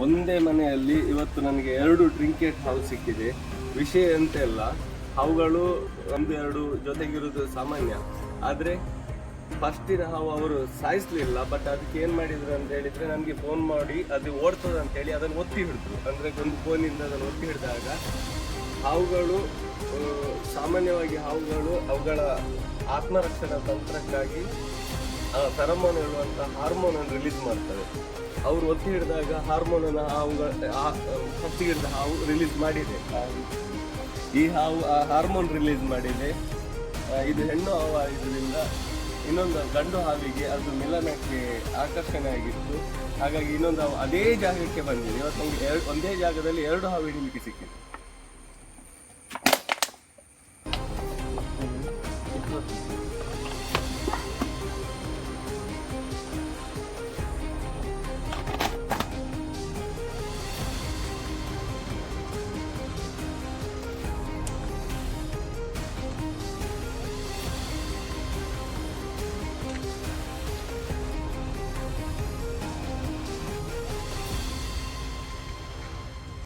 ಒಂದೇ ಮನೆಯಲ್ಲಿ ಇವತ್ತು ನನಗೆ ಎರಡು ಟ್ರಿಂಕೆಟ್ ಹಾವು ಸಿಕ್ಕಿದೆ. ವಿಷಯ ಎಂತೆಲ್ಲ ಅವುಗಳು ಒಂದು ಎರಡು ಜೊತೆಗಿರುವುದು ಸಾಮಾನ್ಯ. ಆದರೆ, ಫಸ್ಟಿನ ಹಾವು ಅವರು ಸಾಯಿಸಲಿಲ್ಲ ಬಟ್ ಅದಕ್ಕೆ ಏನು ಮಾಡಿದ್ರು ಅಂತ ಹೇಳಿದ್ರೆ ನನಗೆ ಫೋನ್ ಮಾಡಿ, ಅದು ಓಡ್ತದೆ ಅಂತ ಹೇಳಿ ಅದನ್ನು ಒತ್ತಿ ಹಿಡಿದ್ರು. ಅಂದರೆ ಒಂದು ಫೋನಿಂದ ಅದನ್ನು ಒತ್ತಿ ಹಿಡಿದಾಗ ಹಾವುಗಳು ಸಾಮಾನ್ಯವಾಗಿ ಹಾವುಗಳು ಅವುಗಳ ಆತ್ಮರಕ್ಷಣಾ ತಂತ್ರಕ್ಕಾಗಿ ಫೆರಮೋನ್ ಹೇಳುವಂಥ ಹಾರ್ಮೋನನ್ನು ರಿಲೀಸ್ ಮಾಡ್ತವೆ. ಅವರು ಒತ್ತಿ ಹಿಡಿದಾಗ ಹಾರ್ಮೋನನ್ನು ಹಾವುಗಳ ಹತ್ತಿ ಹಿಡಿದ ಹಾವು ರಿಲೀಸ್ ಮಾಡಿದೆ. ಈ ಹಾವು, ಆ ಹಾರ್ಮೋನ್ ರಿಲೀಸ್ ಮಾಡಿದೆ. ಇದು ಹೆಣ್ಣು ಹಾವು ಆಗಿದ್ದರಿಂದ ಇನ್ನೊಂದು ಗಂಡು ಹಾವಿಗೆ ಅದು ಮಿಲನಕ್ಕೆ ಆಕರ್ಷಣೆ ಆಗಿತ್ತು. ಹಾಗಾಗಿ ಇನ್ನೊಂದು ಹಾವು ಅದೇ ಜಾಗಕ್ಕೆ ಬಂದಿದೆ. ಇವತ್ತು ನಮಗೆ ಎರಡು ಒಂದೇ ಜಾಗದಲ್ಲಿ ಎರಡು ಹಾವು ಹಿಡಿಲಿಕ್ಕೆ ಸಿಕ್ಕಿದೆ.